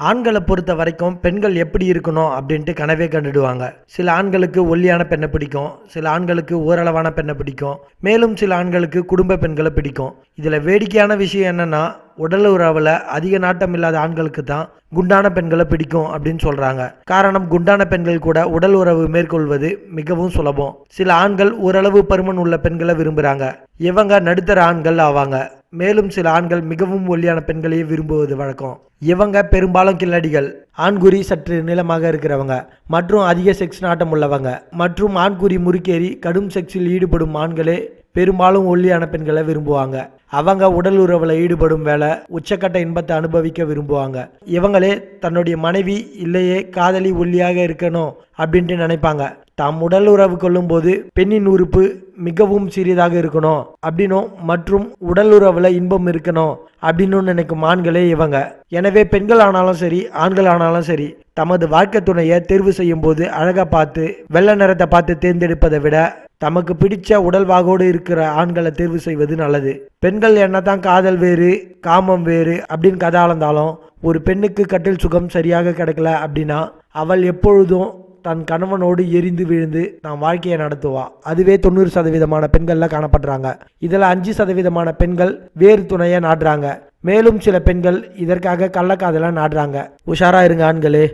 ஆண்களை பொறுத்த வரைக்கும் பெண்கள் எப்படி இருக்கணும் அப்படின்ட்டு கனவே கண்டுடுவாங்க. சில ஆண்களுக்கு ஒல்லியான பெண்ணை பிடிக்கும் சில ஆண்களுக்கு ஓரளவான பெண்ணை பிடிக்கும் மேலும் சில ஆண்களுக்கு குடும்ப பெண்களை பிடிக்கும். இதில் வேடிக்கையான விஷயம் என்னன்னா உடல் உறவில் அதிக நாட்டம் இல்லாத ஆண்களுக்கு தான் குண்டான பெண்களை பிடிக்கும் அப்படின்னு சொல்கிறாங்க காரணம் குண்டான பெண்கள் கூட உடல் உறவு மேற்கொள்வது மிகவும் சுலபம். சில ஆண்கள் ஓரளவு பருமன் உள்ள பெண்களை விரும்புகிறாங்க இவங்க நடுத்தர ஆண்கள் ஆவாங்க. மேலும் சில ஆண்கள் மிகவும் ஒல்லியான பெண்களையே விரும்புவது வழக்கம். இவங்க பெரும்பாலும் கில்லடிகள். ஆண்குறி சற்று நீளமாக இருக்கிறவங்க. மற்றும் அதிக செக்ஸ் நாட்டம் உள்ளவங்க. மற்றும் ஆண்குறி முறுக்கேறி கடும் செக்ஸில் ஈடுபடும் ஆண்களே பெரும்பாலும் ஒல்லியான பெண்களை விரும்புவாங்க. அவங்க உடல் உறவில் ஈடுபடும் வேலை உச்சக்கட்ட இன்பத்தை அனுபவிக்க விரும்புவாங்க. இவங்களே தன்னுடைய மனைவி இல்லையே காதலி ஒல்லியாக இருக்கணும் அப்படின்ட்டு நினைப்பாங்க. தாம் உடல் உறவு கொள்ளும்போது பெண்ணின் உறுப்பு மிகவும் சிறியதாக இருக்கணும். அப்படின்னும் மற்றும் உடல் உறவில் இன்பம் இருக்கணும் அப்படின்னு நினைக்கும் ஆண்களே இவங்க. எனவே பெண்கள் ஆனாலும் சரி ஆண்கள் ஆனாலும் சரி தமது வாழ்க்கை துணையை தேர்வு செய்யும் போது அழகாக பார்த்து வெள்ளை நிறத்தை பார்த்து தேர்ந்தெடுப்பதை விட தமக்கு பிடிச்ச உடல்வாகோடு இருக்கிற ஆண்களை தேர்வு செய்வது நல்லது. பெண்கள் என்னதான் காதல் வேறு காமம் வேறு அப்படின்னு கதை அளந்தாலும் ஒரு பெண்ணுக்கு கட்டில் சுகம் சரியாக கிடைக்கல அப்படின்னா அவள் எப்பொழுதும் தன் கணவனோடு எரிந்து விழுந்து நான் வாழ்க்கையை நடத்துவா. அதுவே தொண்ணூறு சதவீதமான பெண்கள்ல காணப்படுறாங்க இதில் அஞ்சு சதவீதமான பெண்கள் வேறு துணையை நாடுறாங்க. மேலும் சில பெண்கள் இதற்காக கள்ளக்காதலை நாடுறாங்க. உஷாரா இருங்க ஆண்களே.